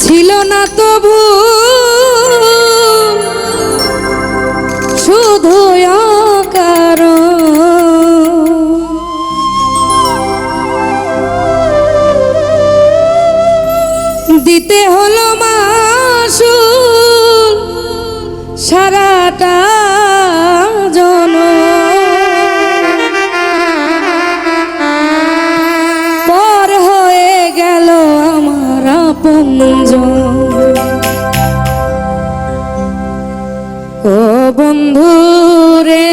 ছিল না তবু শুধু আকার দিতে হলো মাসুল সারাটা আপনজন ও বন্ধু রে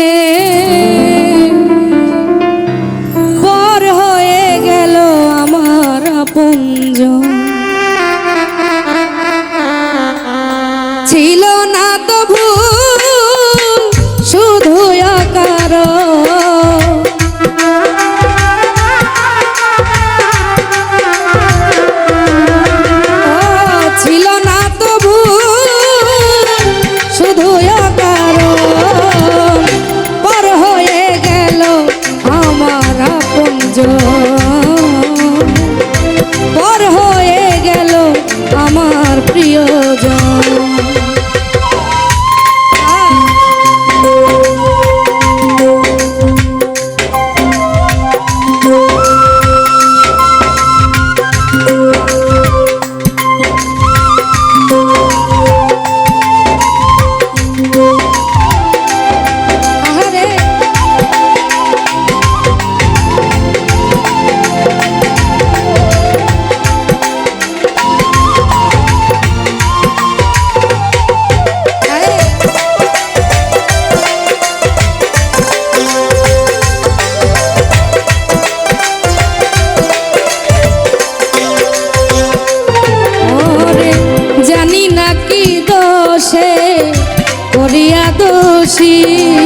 পর হয়ে গেল আমার আপনজন ছিল না তো ভুল আমার প্রিয়জন। thank করিয়া দোষী।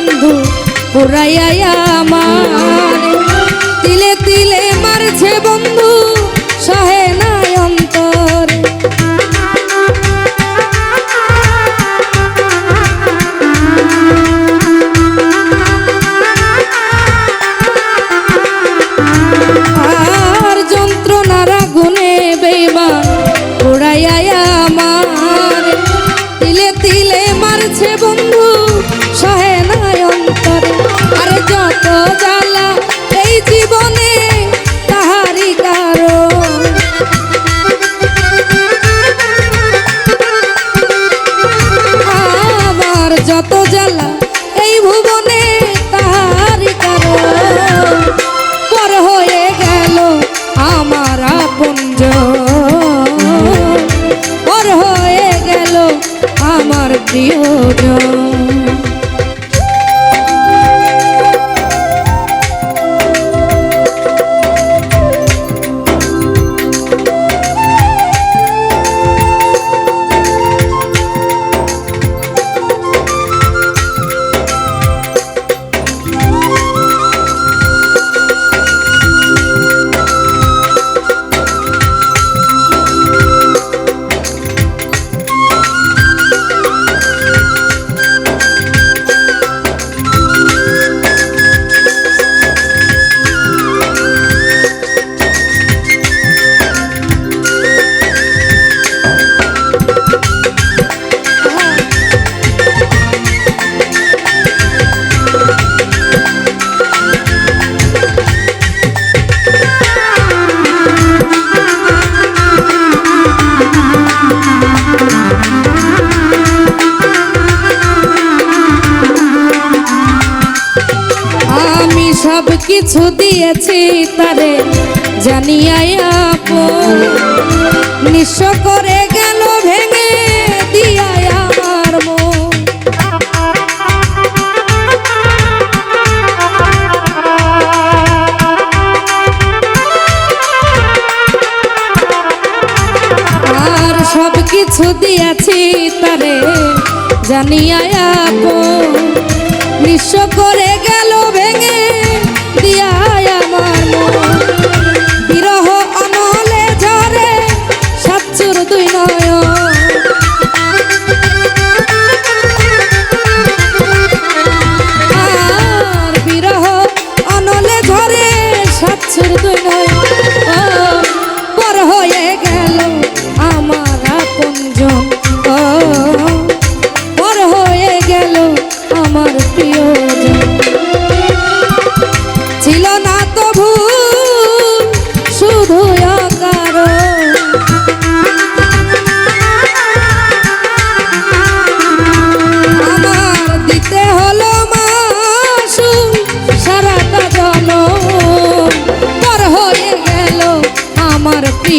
বন্ধু পুরাইয়াই আমার। তিলে তিলে মারছে বন্ধু সাহেব আর যত যা কিছু দিয়েছি তারে জানিয়াই আপন। নিঃস্ব করে গেল ভেঙে দিয়াই আমার মন। আর সব কিছু দিয়েছি তারে জানিয়াই আপন। নিঃস্ব করে গেল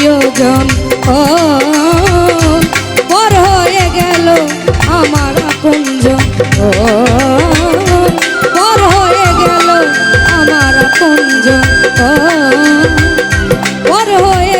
প্রিয়জন, ও পর হয়ে গেল আমার আপনজন, ও পর হয়ে গেল আমার আপনজন, ও পর হয়ে